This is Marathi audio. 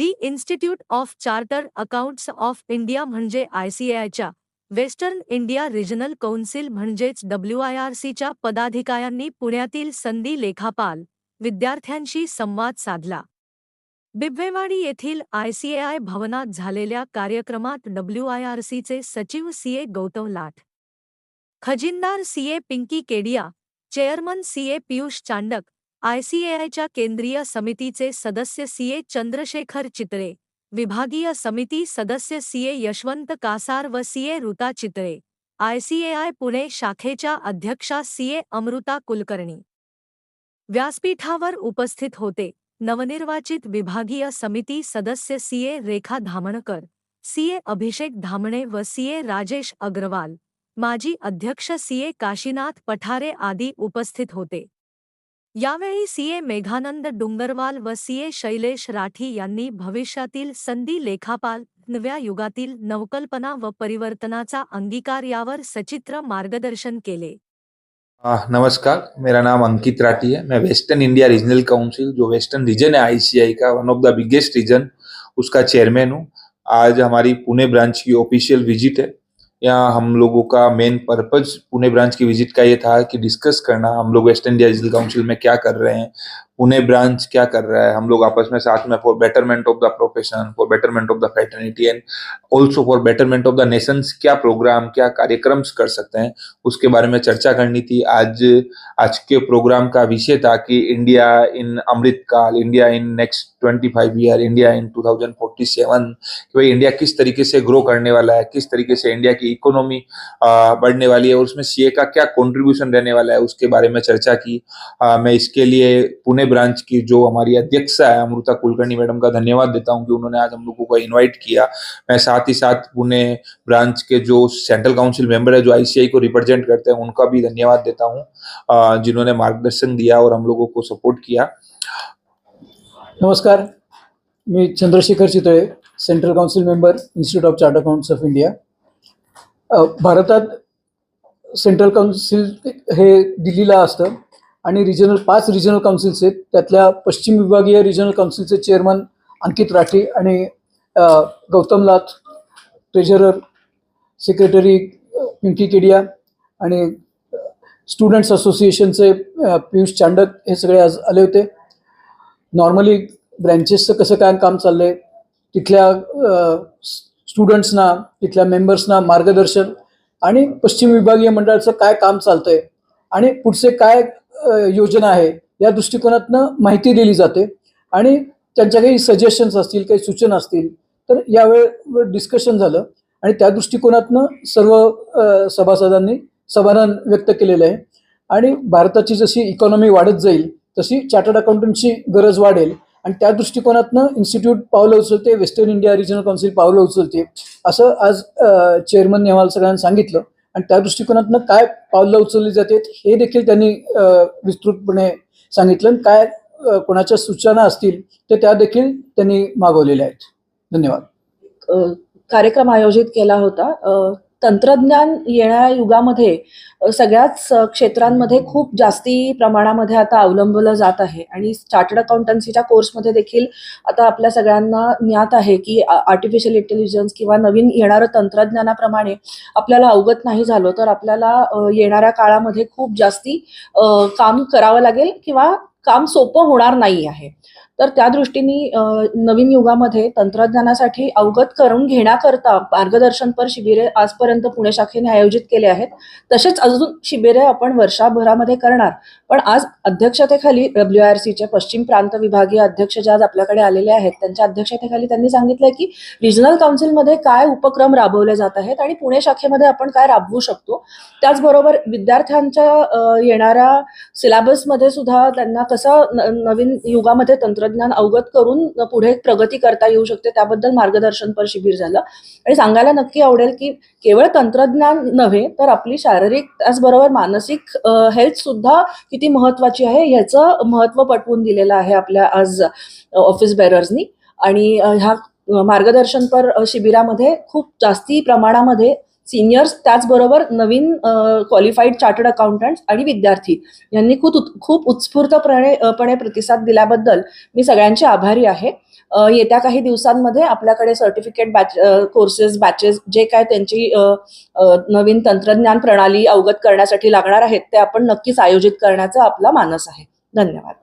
The institute of charter accounts of India म्हणजे आयसीएआयच्या वेस्टर्न इंडिया रिजनल कौन्सिल म्हणजेच डब्ल्यू आय आर सीच्या पदाधिकाऱ्यांनी पुण्यातील संधी लेखापाल विद्यार्थ्यांशी संवाद साधला. बिब्वेवाडी येथील आयसीएआय भवनात झालेल्या कार्यक्रमात डब्ल्यू आय आर सीचे सचिव CA Gautam Lath खजिनदार CA Pinki Kedia chairman CA Piyush Chandak आयसीएआयच्या केंद्रीय समितीचे सदस्य सीए चंद्रशेखर चितळे विभागीय समिती सदस्य सीए यशवंत कासार व सीए ऋता चितळे आयसीएआय पुणे शाखेच्या अध्यक्षा सीए अमृता कुलकर्णी व्यासपीठावर उपस्थित होते नवनिर्वाचित विभागीय समिती सदस्य सीए रेखा धामणकर सीए अभिषेक धामणे व सीए राजेश अग्रवाल माजी अध्यक्ष सीए काशीनाथ पठारे आदी उपस्थित होते यावेळी सीए मेघानंद डुंगरवाल व सीए शैलेश राठी यांनी भविष्यातील संधी लेखापाल नव्या युगातील नवकल्पना व परिवर्तनाचा अंगीकार यावर सचित्र मार्गदर्शन केले. आ, नमस्कार. मेरा नाम अंकित राठी है. मैं वेस्टर्न इंडिया रीजनल काउंसिल जो वेस्टर्न रीजन है आईसीआई का one of the biggest region उसका चेयरमैन हूँ. आज हमारी पुणे ब्रांच की ऑफिशियल विजिट है. यहाँ हम लोगों का मेन पर्पज पुणे ब्रांच की विज़िट का ये था कि डिस्कस करना, हम लोग वेस्टर्न इंडिया रीजनल काउंसिल में क्या कर रहे हैं पुणे ब्रांच क्या कर रहा है, हम लोग आपस में साथ में for betterment of the profession for betterment of the fraternity and also for betterment of the nations क्या प्रोग्राम क्या कार्यक्रम कर सकते हैं, उसके बारे में चर्चा करनी थी। आज आज के प्रोग्राम का विषय था कि India in Amrit Kaal India in next twenty five year India in two forty seven कि भाई इंडिया किस तरीके से ग्रो करने वाला है किस तरीके से इंडिया की इकोनॉमी बढ़ने वाली है और उसमें सीए का क्या कंट्रीब्यूशन रहने वाला है उसके बारे में चर्चा की। आ, मैं इसके लिए पुणे ब्रांच की जो हमारी अध्यक्षा है अमृता कुलकर्णी मैडम का धन्यवाद देता हूँ कि उन्होंने आज हम लोगों को इन्वाइट किया। मैं साथ ही साथ पुणे ब्रांच के जो सेंट्रल काउंसिल मेंबर है जो आईसीआई को रिप्रेजेंट करते हैं उनका भी धन्यवाद देता हूँ जिन्होंने मार्गदर्शन दिया और हम लोगों को सपोर्ट किया। नमस्कार। मी Chandrashekhar Chitale central council member institute of chart accounts of India भारतात सेंट्रल काउन्सिल हे दिल्लीला असतं आणि रिजनल पाच रिजनल काउन्सिल्स आहेत. त्यातल्या पश्चिम विभागीय रिजनल काउन्सिलचे चेअरमन अंकित राठी आणि गौतम लाथ ट्रेझरर सेक्रेटरी पिंकी केडिया आणि स्टुडंट्स असोसिएशनचे पियुष चांडक हे सगळे आज आले होते. नॉर्मली ब्रँचेसचं कसं काय काम चाललंय? तिथल्या स्टुडंट्सना तिथल्या मेंबर्सना मार्गदर्शन आणि पश्चिम विभागीय मंडळाचं काय काम चालतंय? आणि पुढचे काय योजना आहे? या दृष्टिकोनातनं माहिती दिली जाते. आणि त्यांच्या काही सजेशन्स असतील काही सूचना असतील तर यावेळी डिस्कशन झालं. आणि त्या दृष्टिकोनातनं सर्व सभासदांनी समाधान व्यक्त केलेलं आहे. आणि भारताची जशी इकॉनॉमी वाढत जाईल तशी चार्टर्ड अकाउंटंटची गरज वाढेल. आणि त्या दृष्टिकोनातनं इन्स्टिट्यूट पावलं उचलते वेस्टर्न इंडिया रिजनल काउन्सिल पावलं उचलते. असं आज चेअरमन नेहवाल सगळ्यांना सांगितलं. आणि त्या दृष्टिकोनातनं काय पावलं उचलली जाते हे देखील त्यांनी विस्तृतपणे सांगितलं. आणि काय कोणाच्या सूचना असतील तर त्या देखील त्यांनी मागवलेल्या आहेत. धन्यवाद. कार्यक्रम आयोजित केला होता. तंत्रज्ञान येणाऱ्या युगामध्ये सगळ्याच क्षेत्रांमध्ये खूप जास्ती प्रमाणामध्ये आता अवलंबलं जात आहे. आणि चार्टर्ड अकाउंटन्सीच्या कोर्समध्ये देखील आता आपल्या सगळ्यांना ज्ञात आहे की आर्टिफिशियल इंटेलिजन्स किंवा नवीन येणारं तंत्रज्ञानाप्रमाणे आपल्याला अवगत नाही झालं तर आपल्याला येणाऱ्या काळामध्ये खूप जास्ती काम करावं लागेल किंवा काम सोपं होणार नाही आहे. तर त्या दृष्टीने नवीन युगामध्ये तंत्रज्ञानासाठी अवगत करून घेण्याकरता मार्गदर्शनपर शिबिरे आजपर्यंत पुणे शाखेने आयोजित केले आहेत. तसेच अजून शिबिरे आपण वर्षाभरामध्ये करणार. पण आज अध्यक्षतेखाली डब्ल्यू आर सीचे पश्चिम प्रांत विभागीय अध्यक्ष जे आज आपल्याकडे आलेले आहेत त्यांच्या अध्यक्षतेखाली त्यांनी सांगितलंय की रिजनल काउन्सिलमध्ये काय उपक्रम राबवले जात आहेत आणि पुणे शाखेमध्ये आपण काय राबवू शकतो. त्याचबरोबर विद्यार्थ्यांच्या येणाऱ्या सिलेबसमध्ये सुद्धा त्यांना कसं नवीन युगामध्ये तंत्रज्ञान अवगत करून पुढे प्रगती करता येऊ शकते त्याबद्दल मार्गदर्शनपर शिबिर झालं. आणि सांगायला नक्की आवडेल की केवळ तंत्रज्ञान नव्हे तर आपली शारीरिक त्याचबरोबर मानसिक हेल्थ सुद्धा किती महत्वाची आहे ह्याचं महत्त्व पटवून दिलेलं आहे आपल्या आज ऑफिस बेरर्सनी आणि ह्या मार्गदर्शनपर शिबिरामध्ये खूप जास्ती प्रमाणामध्ये सिनियर्स त्याचबरोबर नवीन क्वालिफाईड चार्टर्ड अकाउंटंट्स आणि विद्यार्थी यांनी खूप खूप उत्स्फूर्तपणे पणे प्रतिसाद दिल्याबद्दल मी सगळ्यांची आभारी आहे. येत्या काही दिवसांमध्ये आपल्याकडे सर्टिफिकेट बॅच कोर्सेस बॅचेस जे काय त्यांची नवीन तंत्रज्ञान प्रणाली अवगत करण्यासाठी लागणार आहेत ते आपण नक्कीच आयोजित करण्याचा आपला मानस आहे. धन्यवाद.